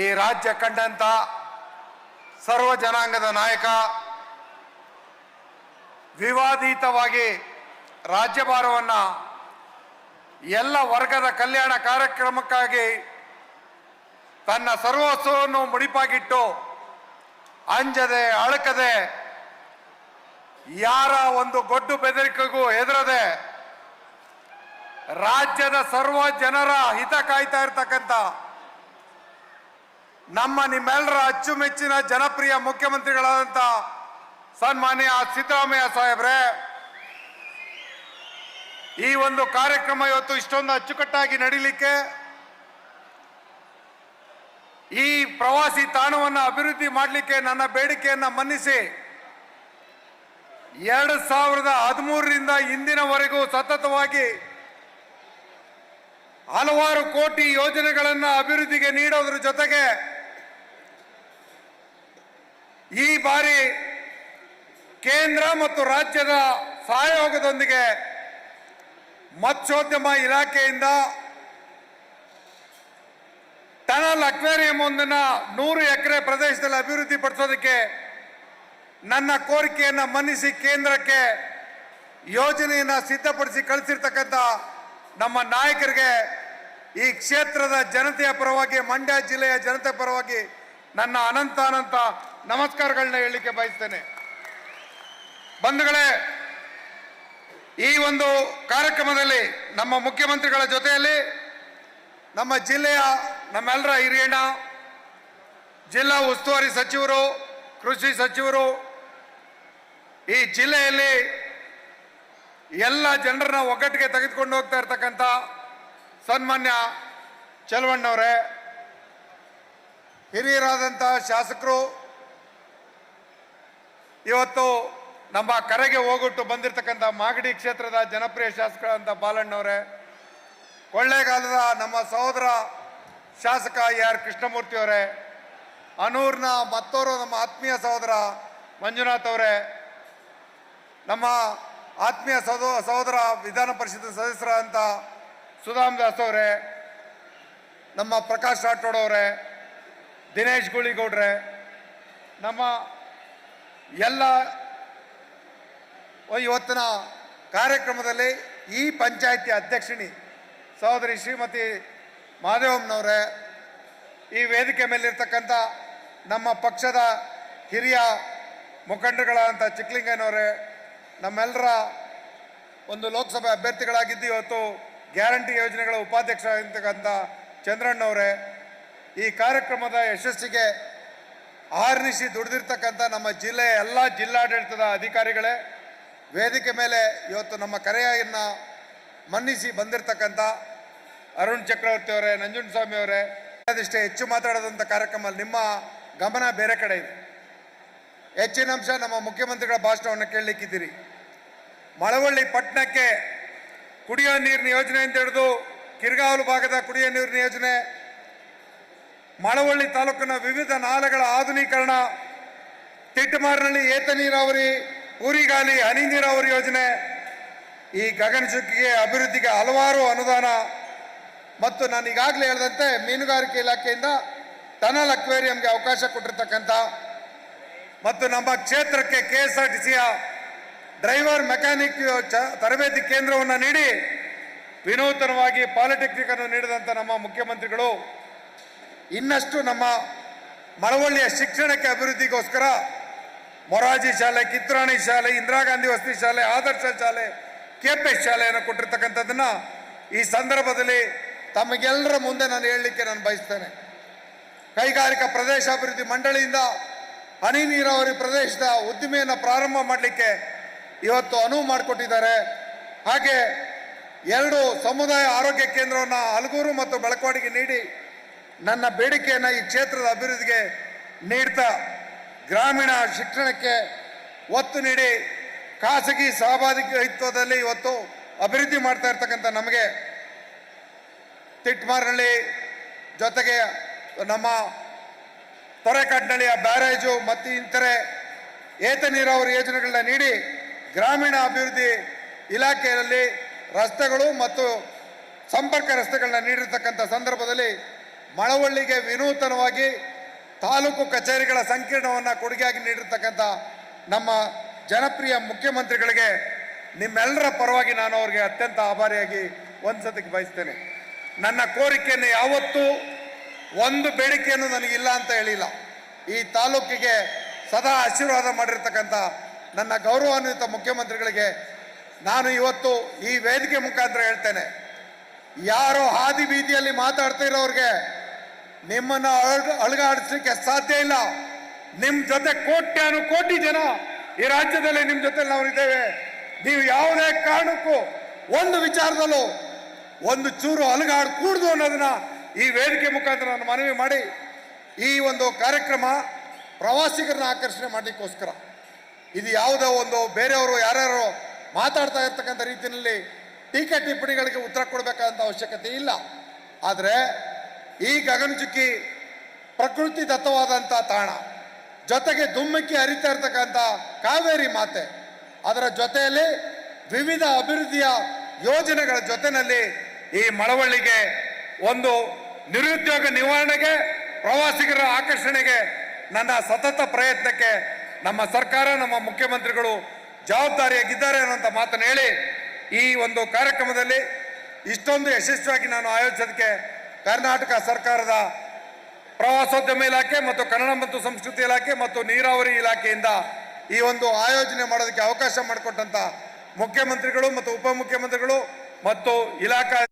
ಈ ರಾಜ್ಯ ಕಂಡಂತ ಸರ್ವ ಜನಾಂಗದ ನಾಯಕ, ವಿವಾದಿತವಾಗಿ ರಾಜ್ಯಭಾರವನ್ನು ಎಲ್ಲ ವರ್ಗದ ಕಲ್ಯಾಣ ಕಾರ್ಯಕ್ರಮಕ್ಕಾಗಿ ತನ್ನ ಸರ್ವಸ್ವವನ್ನು ಮುಡಿಪಾಗಿಟ್ಟು, ಅಂಜದೆ, ಅಳಕದೆ, ಯಾರ ಒಂದು ಗೊಡ್ಡು ಬೆದರಿಕೆಗೂ ಹೆದರದೆ ರಾಜ್ಯದ ಸರ್ವ ಜನರ ಹಿತ ಕಾಯ್ತಾ ಇರ್ತಕ್ಕಂಥ ನಮ್ಮ ನಿಮ್ಮೆಲ್ಲರ ಅಚ್ಚುಮೆಚ್ಚಿನ ಜನಪ್ರಿಯ ಮುಖ್ಯಮಂತ್ರಿಗಳಾದಂಥ ಸನ್ಮಾನ್ಯ ಸಿದ್ದರಾಮಯ್ಯ ಸಾಹೇಬ್ರೆ, ಈ ಒಂದು ಕಾರ್ಯಕ್ರಮ ಇವತ್ತು ಇಷ್ಟೊಂದು ಅಚ್ಚುಕಟ್ಟಾಗಿ ನಡೀಲಿಕ್ಕೆ ಈ ಪ್ರವಾಸಿ ತಾಣವನ್ನು ಅಭಿವೃದ್ಧಿ ಮಾಡಲಿಕ್ಕೆ ನನ್ನ ಬೇಡಿಕೆಯನ್ನು ಮನ್ನಿಸಿ ಎರಡು ಸಾವಿರದ ಹದಿಮೂರರಿಂದ ಇಂದಿನವರೆಗೂ ಸತತವಾಗಿ ಹಲವಾರು ಕೋಟಿ ಯೋಜನೆಗಳನ್ನು ಅಭಿವೃದ್ಧಿಗೆ ನೀಡೋದ್ರ ಜೊತೆಗೆ ಈ ಬಾರಿ ಕೇಂದ್ರ ಮತ್ತು ರಾಜ್ಯದ ಸಹಯೋಗದೊಂದಿಗೆ ಮತ್ಸ್ಯೋದ್ಯಮ ಇಲಾಖೆಯಿಂದ ಟನಲ್ ಅಕ್ವೇರಿಯಂ ಒಂದನ್ನು ನೂರು ಎಕರೆ ಪ್ರದೇಶದಲ್ಲಿ ಅಭಿವೃದ್ಧಿ ಪಡಿಸೋದಕ್ಕೆ ನನ್ನ ಕೋರಿಕೆಯನ್ನು ಮನ್ನಿಸಿ ಕೇಂದ್ರಕ್ಕೆ ಯೋಜನೆಯನ್ನು ಸಿದ್ಧಪಡಿಸಿ ಕಳಿಸಿರ್ತಕ್ಕಂಥ ನಮ್ಮ ನಾಯಕರಿಗೆ ಈ ಕ್ಷೇತ್ರದ ಜನತೆಯ ಪರವಾಗಿ ಮಂಡ್ಯ ಜಿಲ್ಲೆಯ ಜನತೆ ಪರವಾಗಿ ನನ್ನ ಅನಂತ ಅನಂತ ನಮಸ್ಕಾರಗಳನ್ನ ಹೇಳಲಿಕ್ಕೆ ಬಯಸ್ತೇನೆ. ಬಂಧುಗಳೇ, ಈ ಒಂದು ಕಾರ್ಯಕ್ರಮದಲ್ಲಿ ನಮ್ಮ ಮುಖ್ಯಮಂತ್ರಿಗಳ ಜೊತೆಯಲ್ಲಿ ನಮ್ಮ ಜಿಲ್ಲೆಯ ನಮ್ಮೆಲ್ಲರ ಹಿರಿಯಣ್ಣ, ಜಿಲ್ಲಾ ಉಸ್ತುವಾರಿ ಸಚಿವರು, ಕೃಷಿ ಸಚಿವರು, ಈ ಜಿಲ್ಲೆಯಲ್ಲಿ ಎಲ್ಲ ಜನರನ್ನ ಒಗ್ಗಟ್ಟಿಗೆ ತೆಗೆದುಕೊಂಡು ಹೋಗ್ತಾ ಇರ್ತಕ್ಕಂಥ ಸನ್ಮಾನ್ಯ ಚೆಲುವಣ್ಣವರೇ ಹಿರಿಯರಾದಂಥ ಶಾಸಕರು ಇವತ್ತು ನಮ್ಮ ಕರೆಗೆ ಹೋಗೊಟ್ಟು ಬಂದಿರತಕ್ಕಂಥ ಮಾಗಡಿ ಕ್ಷೇತ್ರದ ಜನಪ್ರಿಯ ಶಾಸಕರಾದಂಥ ಬಾಲಣ್ಣವರೇ ಕೊಳ್ಳೇಗಾಲದ ನಮ್ಮ ಸಹೋದರ ಶಾಸಕ ಎ ಆರ್ ಕೃಷ್ಣಮೂರ್ತಿ ಅವರೇ, ಅನೂರ್ನ ಮತ್ತೋರು ನಮ್ಮ ಆತ್ಮೀಯ ಸಹೋದರ ಮಂಜುನಾಥ್ ಅವರೇ, ನಮ್ಮ ಆತ್ಮೀಯ ಸಹೋ, ಸಹೋದರ ವಿಧಾನ ಪರಿಷತ್ ಸದಸ್ಯರಾದಂಥ ಸುಧಾಮ್ ದಾಸ್ ಅವರೇ, ನಮ್ಮ ಪ್ರಕಾಶ್ ರಾಠೋಡ್ ದಿನೇಶ್ ಗುಳಿಗೌಡ್ರೆ, ನಮ್ಮ ಎಲ್ಲ ಇವತ್ತಿನ ಕಾರ್ಯಕ್ರಮದಲ್ಲಿ ಈ ಪಂಚಾಯಿತಿ ಅಧ್ಯಕ್ಷಿಣಿ ಸಹೋದರಿ ಶ್ರೀಮತಿ ಮಾದೇವಮ್ಮನವರೇ, ಈ ವೇದಿಕೆ ಮೇಲಿರ್ತಕ್ಕಂಥ ನಮ್ಮ ಪಕ್ಷದ ಹಿರಿಯ ಮುಖಂಡರುಗಳಾದಂಥ ಚಿಕ್ಕಲಿಂಗಯ್ಯನವರೇ, ನಮ್ಮೆಲ್ಲರ ಒಂದು ಲೋಕಸಭೆ ಅಭ್ಯರ್ಥಿಗಳಾಗಿದ್ದು ಇವತ್ತು ಗ್ಯಾರಂಟಿ ಯೋಜನೆಗಳ ಉಪಾಧ್ಯಕ್ಷರಾಗಿರ್ತಕ್ಕಂಥ ಚಂದ್ರಣ್ಣವರೇ, ಈ ಕಾರ್ಯಕ್ರಮದ ಯಶಸ್ಸಿಗೆ ಆರ್ನಿಸಿ ದುಡಿದಿರ್ತಕ್ಕಂಥ ನಮ್ಮ ಜಿಲ್ಲೆಯ ಎಲ್ಲ ಜಿಲ್ಲಾಡಳಿತದ ಅಧಿಕಾರಿಗಳೇ, ವೇದಿಕೆ ಮೇಲೆ ಇವತ್ತು ನಮ್ಮ ಕರೆಯನ್ನು ಮನ್ನಿಸಿ ಬಂದಿರತಕ್ಕಂಥ ಅರುಣ್ ಚಕ್ರವರ್ತಿ ಅವರೇ ನಂಜುಂಡಸ್ವಾಮಿ ಅವರೇ, ಅದಿಷ್ಟೇ ಹೆಚ್ಚು ಮಾತಾಡೋದಂಥ ಕಾರ್ಯಕ್ರಮ ನಿಮ್ಮ ಗಮನ ಬೇರೆ ಕಡೆ ಇದೆ. ಹೆಚ್ಚಿನ ಅಂಶ ನಮ್ಮ ಮುಖ್ಯಮಂತ್ರಿಗಳ ಭಾಷಣವನ್ನು ಕೇಳಲಿಕ್ಕಿದ್ದೀರಿ. ಮಳವಳ್ಳಿ ಪಟ್ಟಣಕ್ಕೆ ಕುಡಿಯೋ ನೀರಿನ ಅಂತ ಹಿಡಿದು ಕಿರ್ಗಾವಲು ಭಾಗದ ಕುಡಿಯೋ ನೀರಿನ ಯೋಜನೆ ಮಳವಳ್ಳಿ ತಾಲೂಕಿನ ವಿವಿಧ ನಾಲೆಗಳ ಆಧುನೀಕರಣ ತಿಟ್ಟಮಾರಿನಲ್ಲಿ ಏತ ನೀರಾವರಿ, ಊರಿಗಾಲಿ ಹನಿ ನೀರಾವರಿ ಯೋಜನೆ, ಈ ಗಗನಚುಕ್ಕಿಗೆ ಅಭಿವೃದ್ಧಿಗೆ ಹಲವಾರು ಅನುದಾನ ಮತ್ತು ನಾನು ಈಗಾಗಲೇ ಹೇಳಿದಂತೆ ಮೀನುಗಾರಿಕೆ ಇಲಾಖೆಯಿಂದ ಟನಲ್ ಅಕ್ವೇರಿಯಂಗೆ ಅವಕಾಶ ಕೊಟ್ಟಿರ್ತಕ್ಕಂಥ ಮತ್ತು ನಮ್ಮ ಕ್ಷೇತ್ರಕ್ಕೆ ಕೆ ಎಸ್ ಆರ್ ಟಿ ಸಿಯ ಡ್ರೈವರ್ ಮೆಕ್ಯಾನಿಕ್ ತರಬೇತಿ ಕೇಂದ್ರವನ್ನು ನೀಡಿ ವಿನೂತನವಾಗಿ ಪಾಲಿಟೆಕ್ನಿಕ್ ಅನ್ನು ನೀಡಿದಂಥ ನಮ್ಮ ಮುಖ್ಯಮಂತ್ರಿಗಳು ಇನ್ನಷ್ಟು ನಮ್ಮ ಮಳವಳ್ಳಿಯ ಶಿಕ್ಷಣಕ್ಕೆ ಅಭಿವೃದ್ಧಿಗೋಸ್ಕರ ಮೊರಾಜಿ ಶಾಲೆ ಕಿತ್ರಾಣಿ ಶಾಲೆ, ಇಂದಿರಾ ಗಾಂಧಿ ವಸತಿ ಶಾಲೆ, ಆದರ್ಶ ಶಾಲೆ, ಕೆ ಪಿ ಎಸ್ ಶಾಲೆಯನ್ನು ಕೊಟ್ಟಿರ್ತಕ್ಕಂಥದ್ದನ್ನ ಈ ಸಂದರ್ಭದಲ್ಲಿ ತಮಗೆಲ್ಲರ ಮುಂದೆ ನಾನು ಹೇಳಲಿಕ್ಕೆ ನಾನು ಬಯಸ್ತೇನೆ. ಕೈಗಾರಿಕಾ ಪ್ರದೇಶಾಭಿವೃದ್ಧಿ ಮಂಡಳಿಯಿಂದ ಹನಿ ನೀರಾವರಿ ಪ್ರದೇಶದ ಉದ್ದಿಮೆಯನ್ನು ಪ್ರಾರಂಭ ಮಾಡಲಿಕ್ಕೆ ಇವತ್ತು ಅನುವು ಮಾಡಿಕೊಟ್ಟಿದ್ದಾರೆ. ಹಾಗೆ ಎರಡು ಸಮುದಾಯ ಆರೋಗ್ಯ ಕೇಂದ್ರವನ್ನು ಹಲಗೂರು ಮತ್ತು ಬೆಳಕವಾಡಿಗೆ ನೀಡಿ ನನ್ನ ಬೇಡಿಕೆಯನ್ನು ಈ ಕ್ಷೇತ್ರದ ಅಭಿವೃದ್ಧಿಗೆ ನೀಡ್ತಾ ಗ್ರಾಮೀಣ ಶಿಕ್ಷಣಕ್ಕೆ ಒತ್ತು ನೀಡಿ ಖಾಸಗಿ ಸಹಭಾಗಿತ್ವದಲ್ಲಿ ಇವತ್ತು ಅಭಿವೃದ್ಧಿ ಮಾಡ್ತಾ ಇರ್ತಕ್ಕಂಥ ನಮಗೆ ತಿಟ್ಮಾರ್ನಳ್ಳಿ ಜೊತೆಗೆ ನಮ್ಮ ತೊರೆಕಾಡ್ನಳ್ಳಿಯ ಬ್ಯಾರೇಜು ಮತ್ತು ಇತರೆ ಏತ ನೀರಾವರಿ ಯೋಜನೆಗಳನ್ನ ನೀಡಿ ಗ್ರಾಮೀಣ ಅಭಿವೃದ್ಧಿ ಇಲಾಖೆಯಲ್ಲಿ ರಸ್ತೆಗಳು ಮತ್ತು ಸಂಪರ್ಕ ರಸ್ತೆಗಳನ್ನ ನೀಡಿರ್ತಕ್ಕಂಥ ಸಂದರ್ಭದಲ್ಲಿ ಮಳವಳ್ಳಿಗೆ ವಿನೂತನವಾಗಿ ತಾಲೂಕು ಕಚೇರಿಗಳ ಸಂಕೀರ್ಣವನ್ನು ಕೊಡುಗೆಯಾಗಿ ನೀಡಿರ್ತಕ್ಕಂಥ ನಮ್ಮ ಜನಪ್ರಿಯ ಮುಖ್ಯಮಂತ್ರಿಗಳಿಗೆ ನಿಮ್ಮೆಲ್ಲರ ಪರವಾಗಿ ನಾನು ಅವರಿಗೆ ಅತ್ಯಂತ ಆಭಾರಿಯಾಗಿ ಒಂದ್ಸತಿಗೆ ಬಯಸ್ತೇನೆ. ನನ್ನ ಕೋರಿಕೆಯನ್ನು ಯಾವತ್ತೂ ಒಂದು ಬೇಡಿಕೆಯನ್ನು ನನಗಿಲ್ಲ ಅಂತ ಹೇಳಿಲ್ಲ. ಈ ತಾಲೂಕಿಗೆ ಸದಾ ಆಶೀರ್ವಾದ ಮಾಡಿರ್ತಕ್ಕಂಥ ನನ್ನ ಗೌರವಾನ್ವಿತ ಮುಖ್ಯಮಂತ್ರಿಗಳಿಗೆ ನಾನು ಇವತ್ತು ಈ ವೇದಿಕೆ ಮುಖಾಂತರ ಹೇಳ್ತೇನೆ. ಯಾರೋ ಹಾದಿ ಬೀದಿಯಲ್ಲಿ ಮಾತಾಡ್ತಾ ಇರೋರಿಗೆ ನಿಮ್ಮನ್ನ ಅಳಗ, ಅಳಗಾಡಿಸ್ಲಿಕ್ಕೆ ಸಾಧ್ಯ ಇಲ್ಲ. ನಿಮ್ ಜೊತೆ ಕೋಟ್ಯಾನು ಕೋಟಿ ಜನ ಈ ರಾಜ್ಯದಲ್ಲಿ ನಿಮ್ ಜೊತೆ ನಾವು ಇದ್ದೇವೆ. ನೀವು ಯಾವುದೇ ಕಾರಣಕ್ಕೂ ಒಂದು ವಿಚಾರದಲ್ಲೂ ಒಂದು ಚೂರು ಅಲಗಾಡ್ ಕೂಡ್ದು ಅನ್ನೋದನ್ನ ಈ ವೇದಿಕೆ ಮುಖಾಂತರ ನಾನು ಮನವಿ ಮಾಡಿ ಈ ಒಂದು ಕಾರ್ಯಕ್ರಮ ಪ್ರವಾಸಿಗರನ್ನ ಆಕರ್ಷಣೆ ಮಾಡಲಿಕ್ಕೋಸ್ಕರ. ಇದು ಯಾವುದೋ ಒಂದು ಬೇರೆಯವರು ಯಾರ್ಯಾರು ಮಾತಾಡ್ತಾ ಇರ್ತಕ್ಕಂಥ ರೀತಿಯಲ್ಲಿ ಟೀಕೆ ಟಿಪ್ಪಣಿಗಳಿಗೆ ಉತ್ತರ ಕೊಡಬೇಕಾದಂಥ ಅವಶ್ಯಕತೆ ಇಲ್ಲ. ಆದರೆ ಈ ಗಗನಚುಕ್ಕಿ ಪ್ರಕೃತಿ ದತ್ತವಾದಂಥ ತಾಣ. ಜೊತೆಗೆ ದುಮ್ಮಕ್ಕಿ ಹರಿತಾ ಇರ್ತಕ್ಕಂಥ ಕಾವೇರಿ ಮಾತೆ. ಅದರ ಜೊತೆಯಲ್ಲಿ ವಿವಿಧ ಅಭಿವೃದ್ಧಿಯ ಯೋಜನೆಗಳ ಜೊತೆಯಲ್ಲಿ ಈ ಮಳವಳ್ಳಿಗೆ ಒಂದು ನಿರುದ್ಯೋಗ ನಿವಾರಣೆಗೆ, ಪ್ರವಾಸಿಗರ ಆಕರ್ಷಣೆಗೆ ನನ್ನ ಸತತ ಪ್ರಯತ್ನಕ್ಕೆ ನಮ್ಮ ಸರ್ಕಾರ, ನಮ್ಮ ಮುಖ್ಯಮಂತ್ರಿಗಳು ಜವಾಬ್ದಾರಿಯಾಗಿದ್ದಾರೆ ಅನ್ನೋಂಥ ಮಾತನ್ನು ಹೇಳಿ ಈ ಒಂದು ಕಾರ್ಯಕ್ರಮದಲ್ಲಿ ಇಷ್ಟೊಂದು ಯಶಸ್ವಿಯಾಗಿ ನಾನು ಆಯೋಜಿಸೋದಕ್ಕೆ ಕರ್ನಾಟಕ ಸರ್ಕಾರದ ಪ್ರವಾಸೋದ್ಯಮ ಇಲಾಖೆ ಮತ್ತು ಕನ್ನಡ ಮತ್ತು ಸಂಸ್ಕೃತಿ ಇಲಾಖೆ ಮತ್ತು ನೀರಾವರಿ ಇಲಾಖೆಯಿಂದ ಈ ಒಂದು ಆಯೋಜನೆ ಮಾಡೋದಕ್ಕೆ ಅವಕಾಶ ಮಾಡಿಕೊಟ್ಟಂತ ಮುಖ್ಯಮಂತ್ರಿಗಳು ಮತ್ತು ಉಪಮುಖ್ಯಮಂತ್ರಿಗಳು ಮತ್ತು ಇಲಾಖಾ